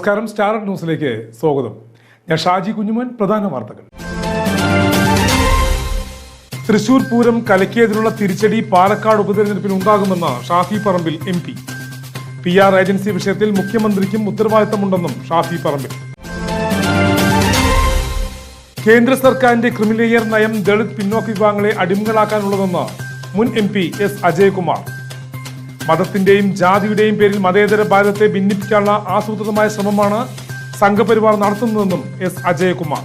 നമസ്കാരം സ്റ്റാർ ന്യൂസിലേക്ക് സ്വാഗതം. ഞാൻ ഷാജി കുഞ്ഞുമോൻ പ്രധാന വാർത്തകൾ. തൃശൂർ പൂരം കലക്കിയതിനുള്ള തിരിച്ചടി പാലക്കാട് ഉപതെരഞ്ഞെടുപ്പിൽ ഉണ്ടാകുമെന്ന് Shafi Parambil M P. P R agency വിഷയത്തിൽ മുഖ്യമന്ത്രിക്കും ഉത്തരവാദിത്തമുണ്ടെന്നും ഷാഫി പറമ്പിൽ. കേന്ദ്ര സർക്കാരിന്റെ ക്രിമിനലിയർ നയം ദളിത് പിന്നോക്ക വിഭാഗങ്ങളെ അടിമകളാക്കാനുള്ളതെന്ന് മുൻ എം പി എസ് അജയകുമാർ മതത്തിന്റെയും ജാതിയുടെയും പേരിൽ മതേതര ഭാരതത്തെ ഭിന്നിപ്പിക്കാനുള്ള ആസൂത്രിതമായ ശ്രമമാണ് സംഘപരിവാർ നടത്തുന്നതെന്നും എസ് അജയകുമാർ.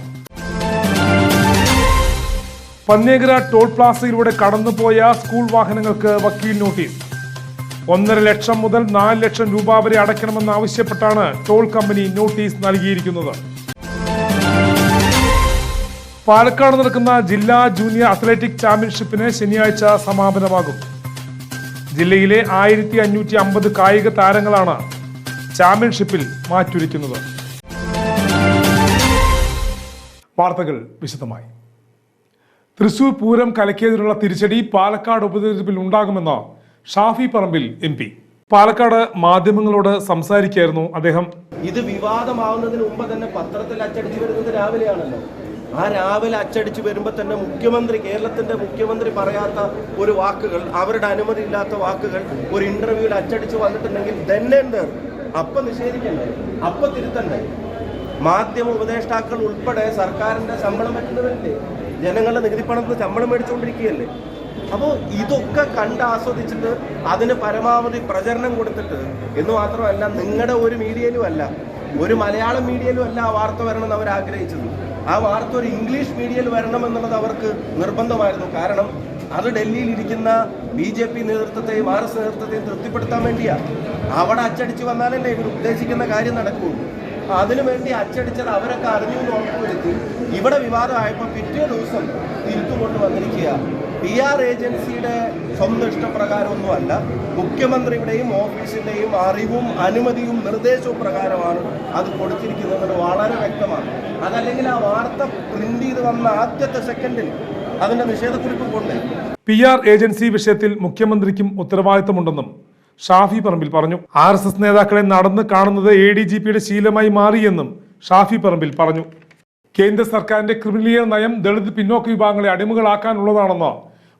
പന്നേകര ടോൾ പ്ലാസയിലൂടെ കടന്നുപോയ സ്കൂൾ വാഹനങ്ങൾക്ക് വക്കീൽ നോട്ടീസ്. ഒന്നര ലക്ഷം മുതൽ നാല് ലക്ഷം രൂപ വരെ അടയ്ക്കണമെന്നാവശ്യപ്പെട്ടാണ് ടോൾ കമ്പനി നോട്ടീസ് നൽകിയിരിക്കുന്നത്. പാലക്കാട് നടക്കുന്ന ജില്ലാ ജൂനിയർ അത്ലറ്റിക് ചാമ്പ്യൻഷിപ്പിന് ശനിയാഴ്ച സമാപനമാകും. ജില്ലയിലെ ആയിരത്തി അഞ്ഞൂറ്റി അമ്പത് കായിക താരങ്ങളാണ് ചാമ്പ്യൻഷിപ്പിൽ മാറ്റുരിക്കുന്നത് വാർത്തകൾ വിശദമായി. തൃശൂർ പൂരം കലക്കിയതിനുള്ള തിരിച്ചടി പാലക്കാട് ഉപതെരഞ്ഞെടുപ്പിൽ ഉണ്ടാകുമെന്ന് ഷാഫി പറമ്പിൽ എം പി. പാലക്കാട് മാധ്യമങ്ങളോട് സംസാരിക്കായിരുന്നു അദ്ദേഹം. ഇത് വിവാദമാവുന്നതിന് മുമ്പ് തന്നെ പത്രത്തിൽ അച്ചടിച്ചു വരുന്നത് രാവിലെയാണല്ലോ. ആ രാവിലെ അച്ചടിച്ച് വരുമ്പോൾ തന്നെ മുഖ്യമന്ത്രി കേരളത്തിന്റെ മുഖ്യമന്ത്രി പറയാത്ത ഒരു വാക്കുകൾ അവരുടെ അനുമതി ഇല്ലാത്ത വാക്കുകൾ ഒരു ഇന്റർവ്യൂവിൽ അച്ചടിച്ച് വന്നിട്ടുണ്ടെങ്കിൽ തന്നെ അപ്പൊ നിഷേധിക്കണ്ടേ? അപ്പൊ തിരുത്തണ്ടേ? മാധ്യമ ഉപദേഷ്ടാക്കൾ ഉൾപ്പെടെ സർക്കാരിന്റെ ശമ്പളം പറ്റുന്നവരില്ലേ ജനങ്ങളുടെ നികുതിപ്പണത്തിന് ശമ്പളം മേടിച്ചുകൊണ്ടിരിക്കുകയല്ലേ? അപ്പോൾ ഇതൊക്കെ കണ്ട് ആസ്വദിച്ചിട്ട് അതിന് പരമാവധി പ്രചരണം കൊടുത്തിട്ട് എന്ന് മാത്രമല്ല നിങ്ങളുടെ ഒരു മീഡിയയിലും അല്ല ഒരു മലയാളം മീഡിയയിലും അല്ല ആ വാർത്ത വരണമെന്ന് അവർ ആഗ്രഹിച്ചത് ആ വാർത്ത ഒരു ഇംഗ്ലീഷ് മീഡിയയിൽ വരണം എന്നുള്ളത് അവർക്ക് നിർബന്ധമായിരുന്നു. കാരണം അത് ഡൽഹിയിൽ ഇരിക്കുന്ന ബി ജെ പി നേതൃത്വത്തെയും ആർ എസ് നേതൃത്വത്തെയും തൃപ്തിപ്പെടുത്താൻ വേണ്ടിയാണ് അവിടെ അച്ചടിച്ച് വന്നാലല്ലേ ഇവർ ഉദ്ദേശിക്കുന്ന കാര്യം നടക്കുകയുള്ളൂ അതിനു വേണ്ടി അച്ചടിച്ചത് അവരൊക്കെ അറിഞ്ഞു എന്ന് ഇവിടെ വിവാദമായപ്പോൾ പിറ്റേ ദിവസം തിരുത്തുകൊണ്ട് വന്നിരിക്കുക പി ആർ ഏജൻസിയുടെ സ്വന്തം ഇഷ്ടപ്രകാരമൊന്നുമല്ല. മുഖ്യമന്ത്രിയുടെയും ഓഫീസിന്റെയും അറിവും അനുമതിയും നിർദ്ദേശവും പ്രകാരമാണ് അത് കൊടുത്തിരിക്കുന്നത് വളരെ വ്യക്തമാണ്. അതല്ലെങ്കിൽ ആ വാർത്ത പ്രിന്റ് ചെയ്ത് വന്ന ആദ്യത്തെ സെക്കൻഡിൽ അതിന്റെ നിഷേധക്കുറിപ്പ് കൊണ്ട്. പി ആർ ഏജൻസി വിഷയത്തിൽ മുഖ്യമന്ത്രിക്കും ഉത്തരവാദിത്തമുണ്ടെന്നും ഷാഫി പറമ്പിൽ പറഞ്ഞു. ആർ എസ് എസ് നേതാക്കളെ നടന്ന് കാണുന്നത് എ ഡി ജി പിയുടെ ശീലമായി മാറിയെന്നും ഷാഫി പറമ്പിൽ പറഞ്ഞു. കേന്ദ്ര സർക്കാരിന്റെ ക്രിമിനലിയർ നയം ദളിത് പിന്നോക്ക വിഭാഗങ്ങളെ അടിമകളാക്കാനുള്ളതാണെന്ന്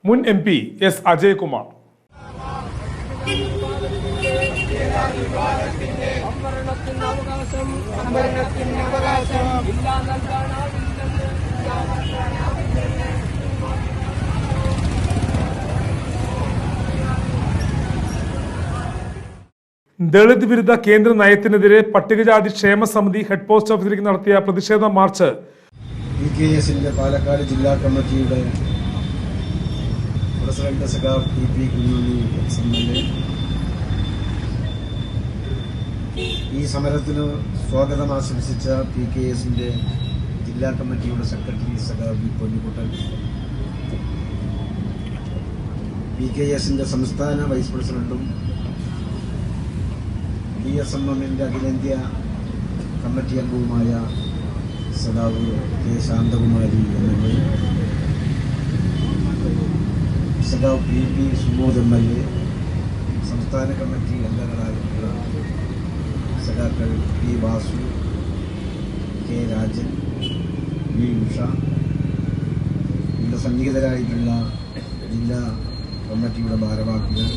മുൻ എം പി എസ് അജയ്കുമാർ. അവകാശം ദളിത് വിരുദ്ധ കേന്ദ്ര നയത്തിനെതിരെ പട്ടികജാതി ക്ഷേമ സമിതി ഹെഡ് പോസ്റ്റ് ഓഫീസിലേക്ക് നടത്തിയ പ്രതിഷേധ മാർച്ച്. പാലക്കാട് ജില്ലാ കമ്മിറ്റിയുടെ ഈ സമരത്തിന് സ്വാഗതം ആശംസിച്ച പി കെ എസിന്റെ ജില്ലാ കമ്മിറ്റിയുടെ സെക്രട്ടറി സഖാവ് ബി പൊന്നിക്കുട്ടൻ. പി കെ എസിന്റെ സംസ്ഥാന വൈസ് പ്രസിഡന്റും എസ് എം എമ്മിന്റെ അഖിലേന്ത്യാ കമ്മിറ്റി അംഗവുമായ സദാവ് K Shanthakumari M L A സഖാവ് P P Subodh M L A സംസ്ഥാന കമ്മിറ്റി അംഗങ്ങളായിട്ടുള്ള സഖാക്കൾ P Vasu K Rajan V Usha ഇവിടെ സന്നിഹിതരായിട്ടുള്ള ജില്ലാ കമ്മിറ്റിയുടെ ഭാരവാഹികൾ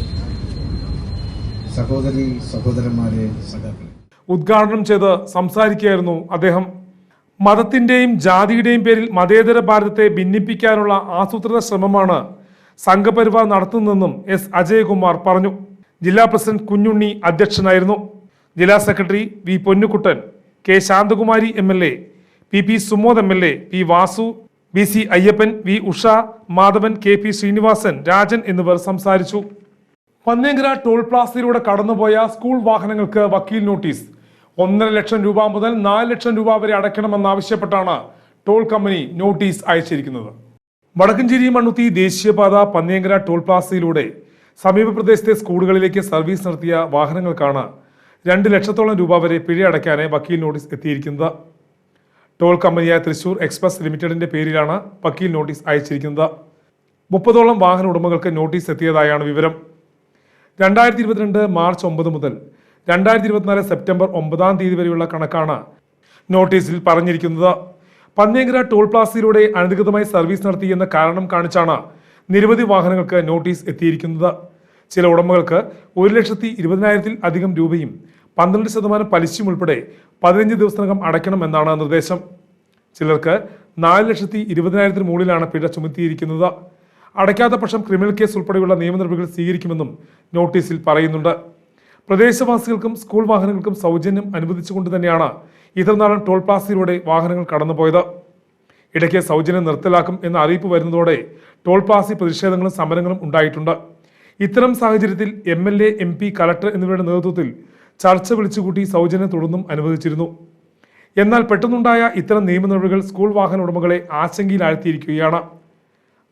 സഹോദരി സഹോദരന്മാരെ സഖാക്കൾ ഉദ്ഘാടനം ചെയ്ത് സംസാരിക്കുകയായിരുന്നു അദ്ദേഹം. മതത്തിന്റെയും ജാതിയുടെയും പേരിൽ മതേതര ഭാരതത്തെ ഭിന്നിപ്പിക്കാനുള്ള ആസൂത്രിത ശ്രമമാണ് സംഘപരിവാർ നടത്തുന്നതെന്നും എസ്. അജയകുമാർ പറഞ്ഞു. ജില്ലാ പ്രസിഡന്റ് കുഞ്ഞുണ്ണി അധ്യക്ഷനായിരുന്നു. ജില്ലാ secretary V. Ponnukuttan K. Shanthakumari M. L. A P. P. Sumod M. L. A P. Vasu B. C. Ayyappan V. Usha Madhavan K. P. Srinivasan Rajan എന്നിവർ സംസാരിച്ചു. പന്നേങ്കര ടോൾ പ്ലാസയിലൂടെ കടന്നുപോയ സ്കൂൾ വാഹനങ്ങൾക്ക് വക്കീൽ നോട്ടീസ്. ഒന്നര ലക്ഷം രൂപ മുതൽ നാല് ലക്ഷം രൂപ വരെ അടയ്ക്കണമെന്നാവശ്യപ്പെട്ടാണ് ടോൾ കമ്പനി നോട്ടീസ് അയച്ചിരിക്കുന്നത്. വടക്കഞ്ചേരി മണ്ണുത്തി ദേശീയപാത പന്നിയങ്കര ടോൾ പ്ലാസയിലൂടെ സമീപ പ്രദേശത്തെ സ്കൂളുകളിലേക്ക് സർവീസ് നടത്തിയ വാഹനങ്ങൾക്കാണ് രണ്ട് ലക്ഷത്തോളം രൂപ വരെ പിഴ അടയ്ക്കാനായി വക്കീൽ നോട്ടീസ് എത്തിയിരിക്കുന്നത്. ടോൾ കമ്പനിയായ തൃശൂർ എക്സ്പ്രസ് ലിമിറ്റഡിന്റെ പേരിലാണ് വക്കീൽ നോട്ടീസ് അയച്ചിരിക്കുന്നത്. മുപ്പതോളം വാഹന ഉടമകൾക്ക് നോട്ടീസ് എത്തിയതായാണ് വിവരം. രണ്ടായിരത്തി ഇരുപത്തിരണ്ട് മാർച്ച് ഒമ്പത് മുതൽ രണ്ടായിരത്തി ഇരുപത്തിനാല് സെപ്റ്റംബർ ഒമ്പതാം തീയതി വരെയുള്ള കണക്കാണ് നോട്ടീസിൽ പറഞ്ഞിരിക്കുന്നത്. പന്നിയങ്കര ടോൾ പ്ലാസയിലൂടെ അനധികൃതമായി സർവീസ് നടത്തിയെന്ന കാരണം കാണിച്ചാണ് നിരവധി വാഹനങ്ങൾക്ക് നോട്ടീസ് എത്തിയിരിക്കുന്നത്. ചില ഉടമകൾക്ക് ഒരു ലക്ഷത്തി ഇരുപതിനായിരത്തിൽ അധികം രൂപയും പന്ത്രണ്ട് ശതമാനം പലിശയും ഉൾപ്പെടെ പതിനഞ്ച് ദിവസത്തിനകം അടയ്ക്കണമെന്നാണ് നിർദ്ദേശം. ചിലർക്ക് നാല് ലക്ഷത്തി ഇരുപതിനായിരത്തിന് മുകളിലാണ് പിഴ ചുമത്തിയിരിക്കുന്നത്. അടയ്ക്കാത്ത പക്ഷം ക്രിമിനൽ കേസ് ഉൾപ്പെടെയുള്ള നിയമനടപടികൾ സ്വീകരിക്കുമെന്നും നോട്ടീസിൽ പറയുന്നുണ്ട്. പ്രദേശവാസികൾക്കും സ്കൂൾ വാഹനങ്ങൾക്കും സൗജന്യം അനുവദിച്ചുകൊണ്ട് തന്നെയാണ് ഇതർനാടൻ ടോൾ പ്ലാസയിലൂടെ വാഹനങ്ങൾ കടന്നുപോയത്. ഇടയ്ക്ക് സൗജന്യം നിർത്തലാക്കും എന്ന അറിയിപ്പ് വരുന്നതോടെ ടോൾ പ്ലാസി പ്രതിഷേധങ്ങളും സമരങ്ങളും ഉണ്ടായിട്ടുണ്ട്. ഇത്തരം സാഹചര്യത്തിൽ M L A M P collector എന്നിവരുടെ നേതൃത്വത്തിൽ ചർച്ച വിളിച്ചുകൂട്ടി സൗജന്യം തുടർന്നും അനുവദിച്ചിരുന്നു. എന്നാൽ പെട്ടെന്നുണ്ടായ ഇത്തരം നിയമ നടപടികൾ സ്കൂൾ വാഹന ഉടമകളെ ആശങ്കയിലാഴ്ത്തിയിരിക്കുകയാണ്.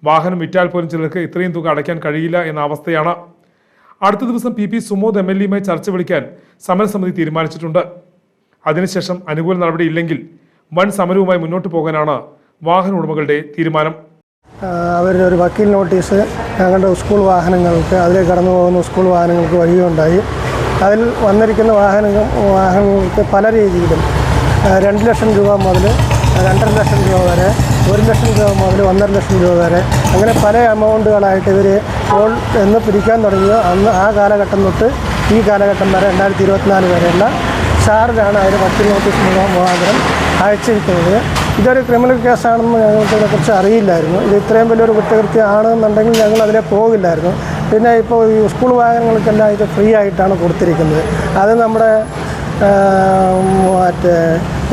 വാഹനം വിറ്റാൽ പോലും ചിലർക്ക് ഇത്രയും തുക അടയ്ക്കാൻ കഴിയില്ല എന്ന അവസ്ഥയാണ്. അടുത്ത ദിവസം P P Sumod M L എയുമായി ചർച്ച വിളിക്കാൻ സമരസമിതി തീരുമാനിച്ചിട്ടുണ്ട്. അതിനുശേഷം അനുകൂല നടപടി ഇല്ലെങ്കിൽ വൻ സമരവുമായി മുന്നോട്ട് പോകാനാണ് വാഹന ഉടമകളുടെ തീരുമാനം. അവരുടെ ഒരു വക്കീൽ നോട്ടീസ് ഞങ്ങളുടെ സ്കൂൾ വാഹനങ്ങൾക്ക് അതിലെ കടന്നു പോകുന്ന സ്കൂൾ വാഹനങ്ങൾക്ക് വഴിയുണ്ടായി. അതിൽ വന്നിരിക്കുന്ന വാഹനങ്ങൾ വാഹനങ്ങൾക്ക് പല രീതിയിലും രണ്ട് ലക്ഷം രൂപ മുതൽ രണ്ടര ലക്ഷം രൂപ വരെ ഒരു ലക്ഷം രൂപ മുതൽ ഒന്നര ലക്ഷം രൂപ വരെ. അങ്ങനെ പല എമൗണ്ടുകളായിട്ട് ഇവർ ഇപ്പോൾ എന്ന് പിരിക്കാൻ തുടങ്ങിയോ? അന്ന് ആ കാലഘട്ടം തൊട്ട് ഈ കാലഘട്ടം വരെ രണ്ടായിരത്തി ഇരുപത്തിനാല് വരെയുള്ള ചാർജാണ് അതിന് പത്ത് നോട്ടീസ് മുഖാ- മുഖാന്തരം അയച്ചിരിക്കുന്നത്. ഇതൊരു ക്രിമിനൽ കേസാണെന്ന് ഞങ്ങൾക്ക് ഇതിനെക്കുറിച്ച് അറിയില്ലായിരുന്നു. ഇത് ഇത്രയും വലിയൊരു കുറ്റകൃത്യമാണെന്നുണ്ടെങ്കിൽ ഞങ്ങൾ അതിലെ പോകില്ലായിരുന്നു. പിന്നെ ഇപ്പോൾ ഈ സ്കൂൾ വാഹനങ്ങൾക്കെല്ലാം ഇത് ഫ്രീ ആയിട്ടാണ് കൊടുത്തിരിക്കുന്നത്. അത് നമ്മുടെ മറ്റേ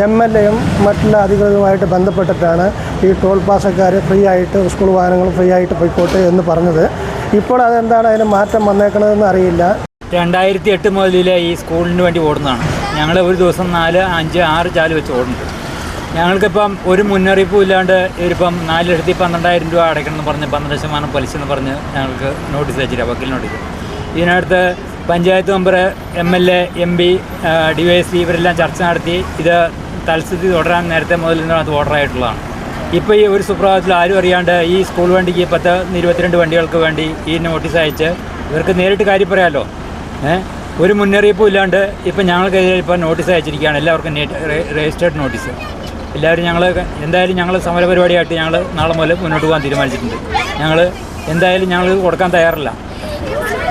എം എൽ എയും മറ്റുള്ള അധികൃതരുമായിട്ട് ബന്ധപ്പെട്ടിട്ടാണ് ഈ ടോൾ പാസക്കാർ ഫ്രീ ആയിട്ട് സ്കൂൾ വാഹനങ്ങൾ ഫ്രീ ആയിട്ട് പോയിക്കോട്ടെ എന്ന് പറഞ്ഞത്. ഇപ്പോൾ അതെന്താണ് അതിന് മാറ്റം വന്നേക്കണതെന്ന് അറിയില്ല. രണ്ടായിരത്തി എട്ട് മുതലേ ഈ സ്കൂളിന് വേണ്ടി ഓടുന്നതാണ്. ഞങ്ങൾ ഒരു ദിവസം നാല് അഞ്ച് ആറ് ചാൽ വെച്ച് ഓടുന്നുണ്ട്. ഞങ്ങൾക്കിപ്പം ഒരു മുന്നറിയിപ്പും ഇല്ലാണ്ട് ഇവരിപ്പം നാല് ലക്ഷത്തി പന്ത്രണ്ടായിരം രൂപ അടയ്ക്കണം എന്ന് പറഞ്ഞ് പന്ത്രണ്ട് ശതമാനം പലിശ എന്ന് പറഞ്ഞ് ഞങ്ങൾക്ക് നോട്ടീസ് അയച്ചില്ല വക്കീൽ notice ഇതിനടുത്ത് panchayat member M L A M P D Y S P ഇവരെല്ലാം ചർച്ച നടത്തി ഇത് തൽസ്ഥിതി തുടരാൻ നേരത്തെ മുതൽ അത് ഓർഡറായിട്ടുള്ളതാണ് ഇപ്പോൾ ഈ ഒരു സുപ്രഭാതത്തിൽ ആരും അറിയാണ്ട് ഈ സ്കൂൾ വണ്ടിക്ക് പത്ത് ഇരുപത്തിരണ്ട് വണ്ടികൾക്ക് വേണ്ടി ഈ നോട്ടീസ് അയച്ച് ഇവർക്ക് നേരിട്ട് കാര്യം പറയാമല്ലോ ഒരു മുന്നറിയിപ്പും ഇല്ലാണ്ട് ഇപ്പം ഞങ്ങൾക്കെതിരെ ഇപ്പോൾ നോട്ടീസ് അയച്ചിരിക്കുകയാണ്. എല്ലാവർക്കും രജിസ്റ്റേർഡ് നോട്ടീസ്. എല്ലാവരും ഞങ്ങൾ എന്തായാലും ഞങ്ങൾ സമരപരിപാടിയായിട്ട് ഞങ്ങൾ നാളെ മുതൽ മുന്നോട്ട് പോകാൻ തീരുമാനിച്ചിട്ടുണ്ട്. ഞങ്ങൾ എന്തായാലും ഞങ്ങൾ കൊടുക്കാൻ തയ്യാറില്ല.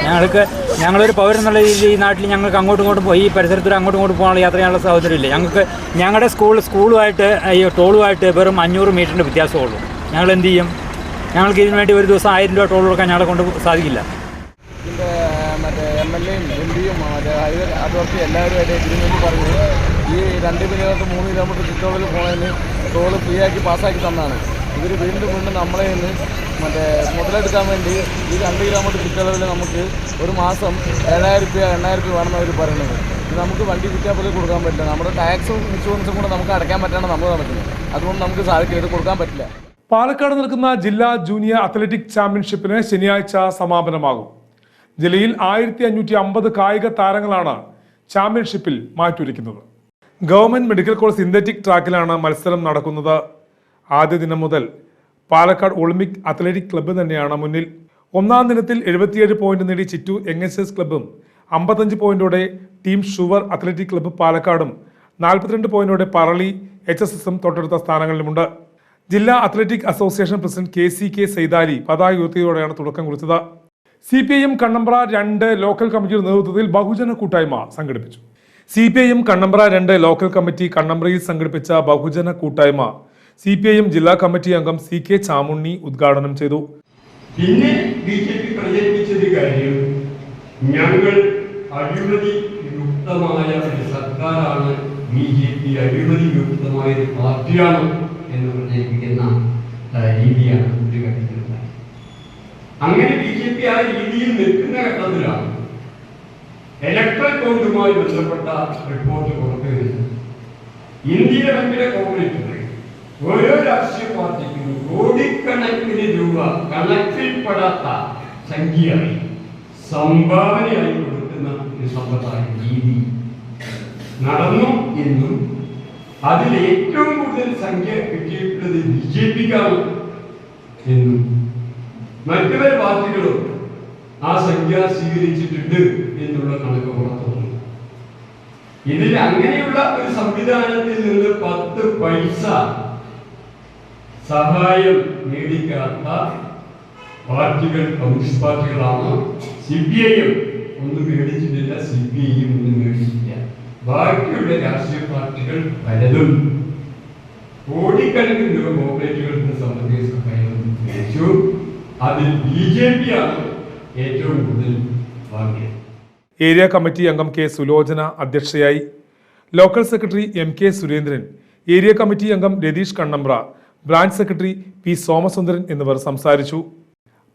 ഞങ്ങൾക്ക് ഞങ്ങളൊരു പൗരൻ എന്നുള്ള രീതിയിൽ ഈ നാട്ടിൽ ഞങ്ങൾക്ക് അങ്ങോട്ടും ഇങ്ങോട്ടും പോയി ഈ പരിസരത്തൂടെ അങ്ങോട്ടും ഇങ്ങോട്ടും പോകാനുള്ള യാത്ര ചെയ്യാനുള്ള ഞങ്ങൾക്ക് ഞങ്ങളുടെ സ്കൂൾ സ്കൂളുമായിട്ട് ഈ ടോളുമായിട്ട് വെറും അഞ്ഞൂറ് മീറ്ററിന്റെ വ്യത്യാസമുള്ളൂ. ഞങ്ങൾ എന്ത് ചെയ്യും? ഞങ്ങൾക്ക് ഇതിനു വേണ്ടി ഒരു ദിവസം ആയിരം രൂപ ടോൾ കൊടുക്കാൻ ഞങ്ങളെ കൊണ്ട് സാധിക്കില്ല. മറ്റേ പറഞ്ഞു. ഈ രണ്ട് കിലോമീറ്റർ മൂന്ന് കിലോമീറ്റർ ചുറ്റോളിൽ പോണതിന് ടോൾ ഫ്രീ ആക്കി പാസ്സാക്കി തന്നാണ്. ഇവർ വീണ്ടും വീണ്ടും നമ്മളെ നിന്ന് മറ്റേ മുതലെടുക്കാൻ വേണ്ടി ഈ രണ്ട് കിലോമീറ്റർ ചുറ്റളവിൽ നമുക്ക് ഒരു മാസം ഏഴായിരം രൂപ എണ്ണായിരം രൂപ വേണമെന്ന് അവർ പറയുന്നത്. ഇത് നമുക്ക് വണ്ടി വിറ്റാൽ പോലും കൊടുക്കാൻ പറ്റില്ല. നമ്മുടെ ടാക്സും ഇൻഷുറൻസും കൂടെ നമുക്ക് അടയ്ക്കാൻ പറ്റാണ് നമ്മൾ നടക്കുന്നത്. അതുകൊണ്ട് നമുക്ക് സാധിക്കില്ല. ഇത് കൊടുക്കാൻ പറ്റില്ല. പാലക്കാട് നടക്കുന്ന ജില്ലാ ജൂനിയർ അത്ലറ്റിക് ചാമ്പ്യൻഷിപ്പിന് ശനിയാഴ്ച സമാപനമാകും. ജില്ലയിൽ ആയിരത്തി അഞ്ഞൂറ്റി അമ്പത് കായിക താരങ്ങളാണ് ചാമ്പ്യൻഷിപ്പിൽ മാറ്റുരയ്ക്കുന്നത്. ഗവൺമെന്റ് മെഡിക്കൽ കോളേജ് സിന്തറ്റിക് ട്രാക്കിലാണ് മത്സരം നടക്കുന്നത്. ആദ്യ ദിനം മുതൽ പാലക്കാട് ഒളിമ്പിക് അത്ലറ്റിക് ക്ലബ്ബ് തന്നെയാണ് മുന്നിൽ. ഒന്നാം ദിനത്തിൽ എഴുപത്തിയേഴ് പോയിന്റ് നേടി ചിറ്റൂർ എൻ എസ് എസ് ക്ലബ്ബും അമ്പത്തഞ്ച് പോയിന്റോടെ ടീം ഷുവർ അത്ലറ്റിക് ക്ലബ്ബ് പാലക്കാടും നാൽപ്പത്തിരണ്ട് പോയിന്റോടെ പറളി എച്ച് എസ് എസും തൊട്ടടുത്ത സ്ഥാനങ്ങളിലുമുണ്ട്. ജില്ലാ athletic association president K C K Saithali പതാക ഉയർത്തിയതോടെയാണ് തുടക്കം കുറിച്ചത്. C P I M Kannambra രണ്ട് ലോക്കൽ കമ്മിറ്റിയുടെ നേതൃത്വത്തിൽ ബഹുജന കൂട്ടായ്മ സംഘടിപ്പിച്ചു. C P I M Kannambra രണ്ട് ലോക്കൽ കമ്മിറ്റി കണ്ണമ്പ്രയിൽ സംഘടിപ്പിച്ച ബഹുജന കൂട്ടായ്മ സി പി ഐ എം ജില്ലാ കമ്മിറ്റി അംഗം സി കെ ചാമുണ്ണി ഉദ്ഘാടനം ചെയ്തു. പിന്നെ ബി ജെ പി പ്രചരിപ്പിച്ചത് കാര്യം. ഞങ്ങൾ അഴിമതി യുക്തമായ ഒരു സർക്കാരാണ്. ബി ജെ പി അഴിമതി യുക്തമായ ഒരു പാർട്ടിയാണ് എന്ന് പ്രചരിപ്പിക്കുന്ന രീതിയാണ് ഒരു ഘട്ടത്തിലുണ്ടായത് അങ്ങനെ ബി ജെ പി ആ രീതിയിൽ നിൽക്കുന്ന ഘട്ടത്തിലാണ് ഇലക്ട്രൽ ബോണ്ടുമായി ബന്ധപ്പെട്ട റിപ്പോർട്ട് പുറത്തു വരുന്നത് ഇന്ത്യയിലെ ബാങ്കിലെ കോർപ്പറേറ്റുകൾ ഓരോ രാഷ്ട്രീയ പാർട്ടിക്കും കോടിക്കണക്കിന് രൂപ കണക്കിൽപ്പെടാത്ത സംഖ്യയായി സംഭാവനയായി കൊടുക്കുന്ന ഒരു സമ്പ്രദായ രീതി നടന്നു എന്നും അതിൽ ഏറ്റവും കൂടുതൽ സംഖ്യ കിട്ടിയിട്ടുള്ളത് ബി ജെ പിക്കാണ് എന്നും മറ്റു പാർട്ടികളും ആ സംഖ്യ സ്വീകരിച്ചിട്ടുണ്ട് എന്നുള്ള കണക്ക് പുറത്തുന്നു ഇതിൽ അങ്ങനെയുള്ള ഒരു സംവിധാനത്തിൽ നിന്ന് പത്ത് പൈസ സഹായം മേടിക്കാത്ത പാർട്ടികൾ കമ്മ്യൂണിസ്റ്റ് പാർട്ടികളാണ് സി പി ഐ എം ഒന്നും മേടിച്ചിട്ടില്ല സി പി ഐ എം ഒന്നും മേടിച്ചിട്ടില്ല. ബാക്കിയുള്ള രാഷ്ട്രീയ പാർട്ടികൾ പലതും കോടിക്കണക്കിന് രൂപ കോർപ്പറേറ്റുകൾക്ക് സംബന്ധിച്ച സഹായം മേടിച്ചു. അതിൽ ബി ജെ പി ആണ് ഏറ്റവും കൂടുതൽ വാങ്ങിയത് ഏരിയ കമ്മിറ്റി അംഗം കെ സുലോചന അധ്യക്ഷയായി. Local secretary M K Surendran area committee അംഗം Ratheesh Kannambra branch secretary P Somasundaran എന്നിവർ സംസാരിച്ചു.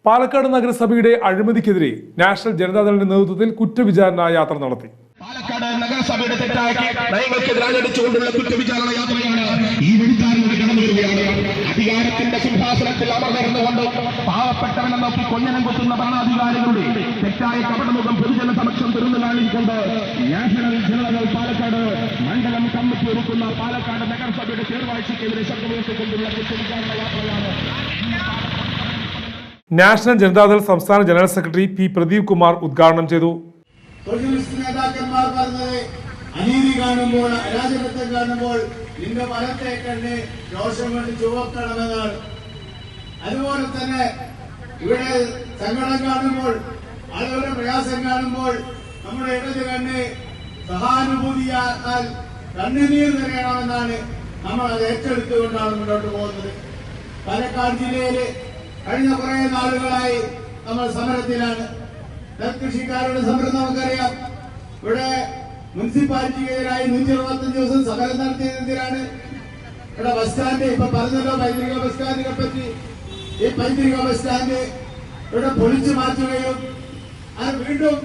പാലക്കാട് നഗരസഭയുടെ അഴിമതിക്കെതിരെ നാഷണൽ ജനതാദളിന്റെ നേതൃത്വത്തിൽ കുറ്റവിചാരണ യാത്ര നടത്തി. പാലക്കാട് നഗരസഭയുടെ തെറ്റാക്കി നയങ്ങൾക്കെതിരാഞ്ഞടിച്ചുകൊണ്ടുള്ള കുറ്റവിചാരണ യാത്രയാണ് ഈ വഴിത്താരിലൂടെ കടന്നു വരികയാണ് അധികാരത്തിന്റെ സിംഹാസനത്തിൽ അമർന്നിരുന്നുകൊണ്ട് പാവപ്പെട്ടവനെ നോക്കി കൊഞ്ഞനം കൊത്തുന്ന ഭരണാധികാരികളുടെ തെറ്റായ കപടമുഖം പൊതുജന സമക്ഷം തുറന്നു കാണിച്ചുകൊണ്ട് നാഷണൽ ജനതകൾ പാലക്കാട് മണ്ഡലം കമ്മിറ്റി ഒരുക്കുന്ന പാലക്കാട് നഗരസഭയുടെ ചേർവാഴ്ചയ്ക്കെതിരെ ശബ്ദമുയർത്തിക്കൊണ്ടുള്ള കുറ്റവിചാരണ യാത്രയാണ്. നാഷണൽ ജനതാദൾ സംസ്ഥാന general secretary P Pradeep Kumar ഉദ്ഘാടനം ചെയ്തു. സോഷ്യലിസ്റ്റ് നേതാക്കന്മാർ പറഞ്ഞത് അനീതി കാണുമ്പോൾ അരാജകത്വം കാണുമ്പോൾ നിന്റെ വലത്തെ കണ്ണ് രോഷം കൊണ്ട് ചുവക്കണമെന്നാണ് അതുപോലെ തന്നെ ഇവിടെ സങ്കടം കാണുമ്പോൾ ആളുകളുടെ പ്രയാസം കാണുമ്പോൾ നമ്മുടെ ഇടത് കണ്ണ് സഹാനുഭൂതിയാൽ കണ്ണുനീർ നിറയണമെന്നാണ് നമ്മൾ അത് ഏറ്റെടുത്തുകൊണ്ടാണ് മുന്നോട്ട് പോകുന്നത്. പാലക്കാട് ജില്ലയിൽ കഴിഞ്ഞ കുറെ നാളുകളായി നമ്മൾ സമരത്തിലാണ്. നെൽകൃഷിക്കാരുടെ സമരം നമുക്കറിയാം. ഇവിടെ മുനിസിപ്പാലിറ്റിക്കെതിരായി നൂറ്റി അറുപത്തഞ്ച് ദിവസം സമരം നടത്തിയതിനെതിരാണ് ഇവിടെ ബസ് സ്റ്റാൻഡ്. ഇപ്പൊ പറഞ്ഞല്ലോ പൈതൃക ബസ് സ്റ്റാൻഡിനെ പറ്റി. ഈ പൈതൃക ബസ് സ്റ്റാൻഡ് ഇവിടെ പൊളിച്ചു മാറ്റുകയും അത് വീണ്ടും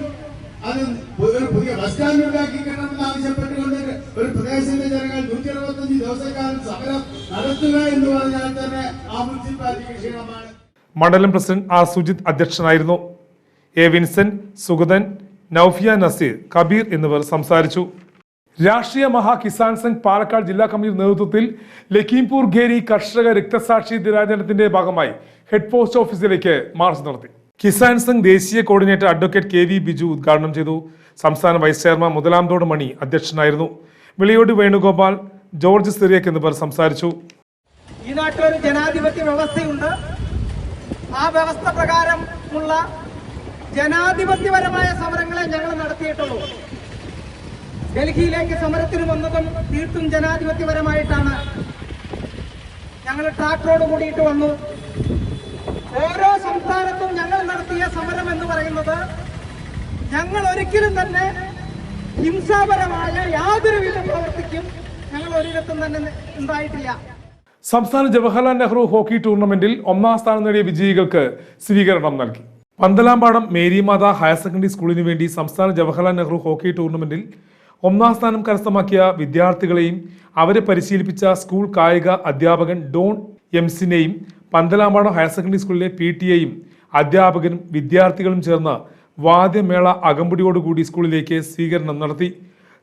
അത് ഒരു പുതിയ ബസ് സ്റ്റാൻഡ് ഉണ്ടാക്കി കിട്ടണമെന്ന് ആവശ്യപ്പെട്ടുകൊണ്ട് ഒരു പ്രദേശത്തെ ജനങ്ങൾ നൂറ്റി അറുപത്തഞ്ച് ദിവസക്കാലം സമരം നടത്തുക എന്ന് പറഞ്ഞാൽ തന്നെ ആ മുനിസിപ്പാലിറ്റി ക്ഷീണമാണ് മണ്ഡലം പ്രസിഡന്റ് ആർ സുജിത് അധ്യക്ഷനായിരുന്നു. എ വിൻസെന്റ് സുഗതൻ നൌഫിയ നസീർ കബീർ എന്നിവർ സംസാരിച്ചു. രാഷ്ട്രീയ മഹാ കിസാൻ സംഘ് പാലക്കാട് ജില്ലാ കമ്മിറ്റി നേതൃത്വത്തിൽ ലഖീംപൂർ ഖേരി കർഷക രക്തസാക്ഷി ദിനാചരണത്തിന്റെ ഭാഗമായി ഹെഡ് പോസ്റ്റ് ഓഫീസിലേക്ക് മാർച്ച് നടത്തി. കിസാൻ സംഘ് ദേശീയ coordinator advocate K V Biju ഉദ്ഘാടനം ചെയ്തു. സംസ്ഥാന വൈസ് ചെയർമാൻ മുതലാംതോട് മണി അധ്യക്ഷനായിരുന്നു. വിളിയോട് വേണുഗോപാൽ ജോർജ് സിറിയക് എന്നിവർ സംസാരിച്ചു. ഈ നാട്ടിലൊരു ജനാധിപത്യ വ്യവസ്ഥയുണ്ട്. ആ വ്യവസ്ഥ പ്രകാരമുള്ള ജനാധിപത്യപരമായ സമരങ്ങളെ ഞങ്ങൾ നടത്തിയിട്ടുള്ളൂ. ഡൽഹിയിലേക്ക് സമരത്തിന് വന്നതും തീർത്തും ജനാധിപത്യപരമായിട്ടാണ്. ഞങ്ങൾ ട്രാക്ടറോട് കൂടിയിട്ട് വന്നു. ഓരോ സംസ്ഥാനത്തും ഞങ്ങൾ നടത്തിയ സമരം എന്ന് പറയുന്നത് ഞങ്ങൾ ഒരിക്കലും തന്നെ ഹിംസാപരമായ യാതൊരുവിധ പ്രവർത്തിക്കും ഞങ്ങൾ ഒരിടത്തും തന്നെ ഉണ്ടായിട്ടില്ല. സംസ്ഥാന ജവഹർലാൽ നെഹ്റു ഹോക്കി ടൂർണമെന്റിൽ ഒന്നാം സ്ഥാനം നേടിയ വിജയികൾക്ക് സ്വീകരണം നൽകി. പന്തലാമ്പാടം മേരിമാത ഹയർ സെക്കൻഡറി സ്കൂളിന് വേണ്ടി സംസ്ഥാന ജവഹർലാൽ നെഹ്റു ഹോക്കി ടൂർണമെന്റിൽ ഒന്നാം സ്ഥാനം കരസ്ഥമാക്കിയ വിദ്യാർത്ഥികളെയും അവരെ പരിശീലിപ്പിച്ച സ്കൂൾ കായിക അധ്യാപകൻ ഡോൺ എംസിനെയും പന്തലാമ്പാടം ഹയർ സെക്കൻഡറി സ്കൂളിലെ പി ടി എയും അധ്യാപകനും വിദ്യാർത്ഥികളും ചേർന്ന് വാദ്യമേള അകമ്പടിയോടുകൂടി സ്കൂളിലേക്ക് സ്വീകരണം നടത്തി.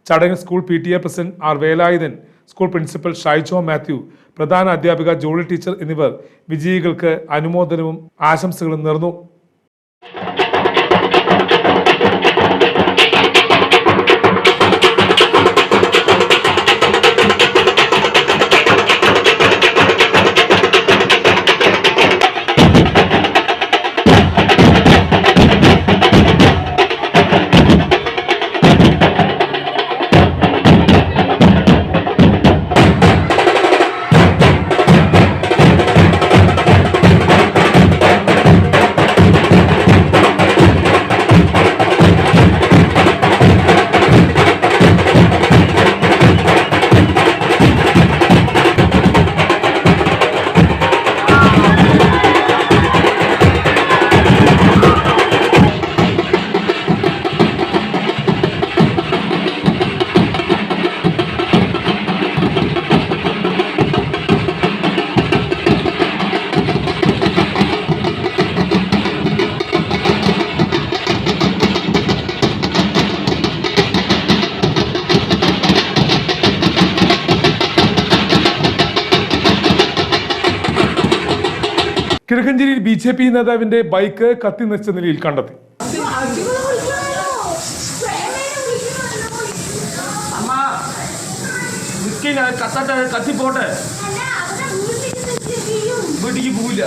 ചടങ്ങിൽ school P T A president R Velayudhan school principal Shaijo Mathew പ്രധാന അധ്യാപിക ജോളി ടീച്ചർ എന്നിവർ വിജയികൾക്ക് അനുമോദനവും ആശംസകളും നേർന്നു. കിഴക്കഞ്ചേരിയിൽ ബി ജെ പി നേതാവിന്റെ ബൈക്ക് കത്തി നശിച്ച നിലയിൽ കണ്ടെത്തി കത്തട്ടെ കത്തിപ്പോട്ടെ. വീട്ടിക്ക് പോവില്ല.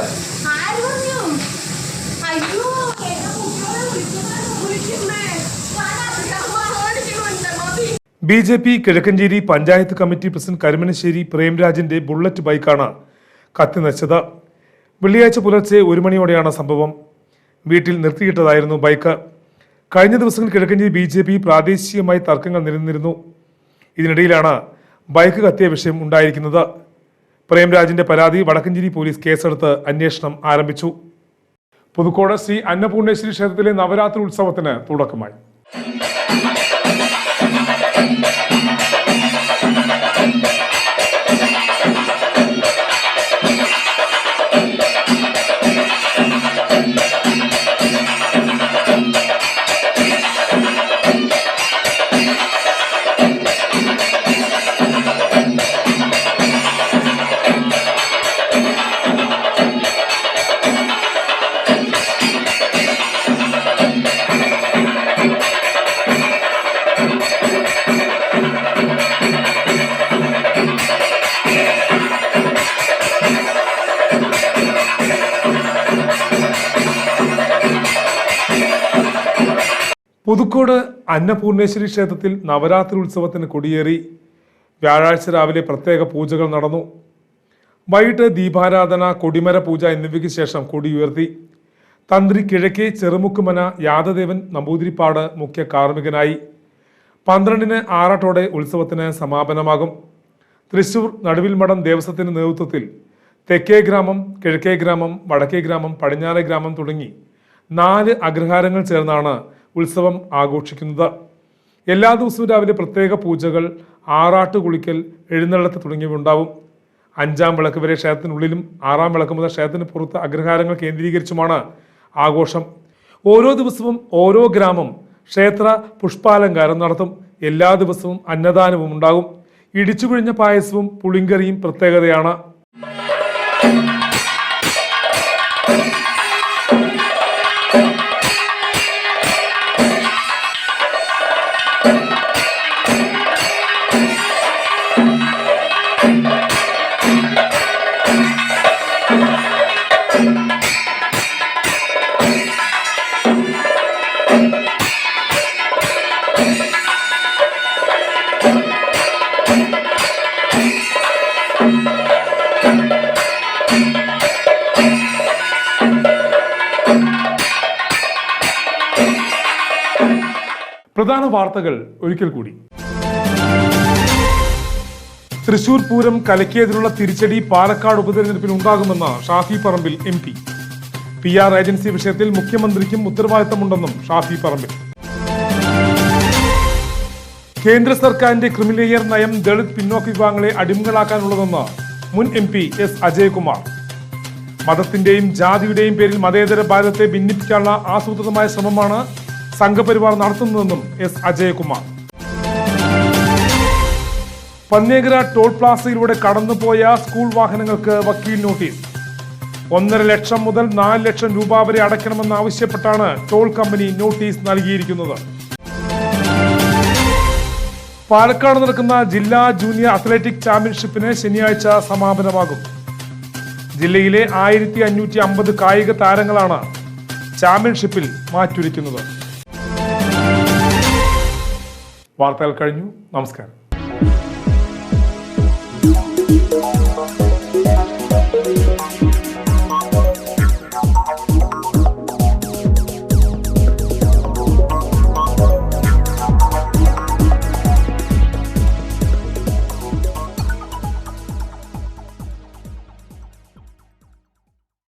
B J P Kizhakkanchery panchayat committee president Karumanassery പ്രേംരാജിന്റെ bullet ബൈക്കാണ് കത്തി നശിച്ചത് വെള്ളിയാഴ്ച പുലർച്ചെ ഒരു മണിയോടെയാണ് സംഭവം. വീട്ടിൽ നിർത്തിയിട്ടതായിരുന്നു ബൈക്ക്. കഴിഞ്ഞ ദിവസങ്ങളിൽ കിഴക്കഞ്ചേരി ബി ജെ പി പ്രാദേശികമായി തർക്കങ്ങൾ നിലനിന്നിരുന്നു. ഇതിനിടയിലാണ് ബൈക്ക് കത്തിയ വിഷയം ഉണ്ടായിരിക്കുന്നത്. പ്രേംരാജിന്റെ പരാതി വടക്കഞ്ചേരി പോലീസ് കേസെടുത്ത് അന്വേഷണം ആരംഭിച്ചു. പുതുക്കോട് ശ്രീ അന്നപൂർണേശ്വരി ക്ഷേത്രത്തിലെ നവരാത്രി ഉത്സവത്തിന് തുടക്കമായി. പുതുക്കോട് അന്നപൂർണേശ്വരി ക്ഷേത്രത്തിൽ നവരാത്രി ഉത്സവത്തിന് കൊടിയേറി. വ്യാഴാഴ്ച രാവിലെ പ്രത്യേക പൂജകൾ നടന്നു. വൈകിട്ട് ദീപാരാധന കൊടിമര പൂജ എന്നിവയ്ക്ക് ശേഷം കൊടി ഉയർത്തി. തന്ത്രി കിഴക്കേ ചെറുമുക്കുമന യാദദേവൻ നമ്പൂതിരിപ്പാട് മുഖ്യ കാർമ്മികനായി. പന്ത്രണ്ടിന് ആറാട്ടോടെ ഉത്സവത്തിന് സമാപനമാകും. തൃശൂർ നടുവിൽമഠം ദേവസ്വത്തിന്റെ നേതൃത്വത്തിൽ തെക്കേ ഗ്രാമം കിഴക്കേ ഗ്രാമം വടക്കേ ഗ്രാമം പടിഞ്ഞാറേ ഗ്രാമം തുടങ്ങി നാല് അഗ്രഹാരങ്ങൾ ചേർന്നാണ് ഉത്സവം ആഘോഷിക്കുന്നത്. എല്ലാ ദിവസവും രാവിലെ പ്രത്യേക പൂജകൾ ആറാട്ട് കുളിക്കൽ എഴുന്നള്ളത്ത് തുടങ്ങിയവ ഉണ്ടാവും. അഞ്ചാം വിളക്ക് വരെ ക്ഷേത്രത്തിനുള്ളിലും ആറാം വിളക്ക് മുതൽ ക്ഷേത്രത്തിന് പുറത്ത് അഗ്രഹാരങ്ങൾ കേന്ദ്രീകരിച്ചുമാണ് ആഘോഷം. ഓരോ ദിവസവും ഓരോ ഗ്രാമം ക്ഷേത്ര പുഷ്പാലങ്കാരം നടത്തും. എല്ലാ ദിവസവും അന്നദാനവും ഉണ്ടാകും. ഇടിച്ചുപിഴിഞ്ഞ പായസവും പുളിങ്കറിയും പ്രത്യേകതയാണ്. പ്രധാന വാർത്തകൾ ഒരിക്കൽ കൂടി. തൃശൂർ പൂരം കലക്കിയതിനുള്ള തിരിച്ചടി പാലക്കാട് ഉപതെരഞ്ഞെടുപ്പിൽ ഉണ്ടാകുമെന്ന് Shafi Parambil M P. P R agency വിഷയത്തിൽ മുഖ്യമന്ത്രിക്കും ഉത്തരവാദിത്തമുണ്ടെന്നും ഷാഫി പറമ്പിൽ. കേന്ദ്ര സർക്കാരിന്റെ ക്രിമിനലിയർ നയം ദളിത് പിന്നോക്ക വിഭാഗങ്ങളെ അടിമകളാക്കാനുള്ളതെന്ന് മുൻ എം പി എസ് അജയകുമാർ. മതത്തിന്റെയും ജാതിയുടെയും പേരിൽ മതേതര ഭാരതത്തെ ഭിന്നിപ്പിക്കാനുള്ള ആസൂത്രിതമായ ശ്രമമാണ് സംഘപരിവാർ നടത്തുന്നതെന്നും എസ് അജയകുമാർ. പന്നേകര ടോൾ പ്ലാസയിലൂടെ കടന്നുപോയ സ്കൂൾ വാഹനങ്ങൾക്ക് വക്കീൽ നോട്ടീസ്. ഒന്നര ലക്ഷം മുതൽ നാല് ലക്ഷം രൂപ വരെ അടയ്ക്കണമെന്ന് ആവശ്യപ്പെട്ടാണ് ടോൾ കമ്പനി നോട്ടീസ് നൽകിയിരിക്കുന്നത്. പാലക്കാട് നടക്കുന്ന ജില്ലാ ജൂനിയർ അത്ലറ്റിക് ചാമ്പ്യൻഷിപ്പിന് ശനിയാഴ്ച സമാപനമാകും. ജില്ലയിലെ ആയിരത്തി അഞ്ഞൂറ്റി അമ്പത് കായിക താരങ്ങളാണ് ചാമ്പ്യൻഷിപ്പിൽ മാറ്റുരയ്ക്കുന്നത്. വാർത്തകൾ കഴിഞ്ഞു. നമസ്കാരം.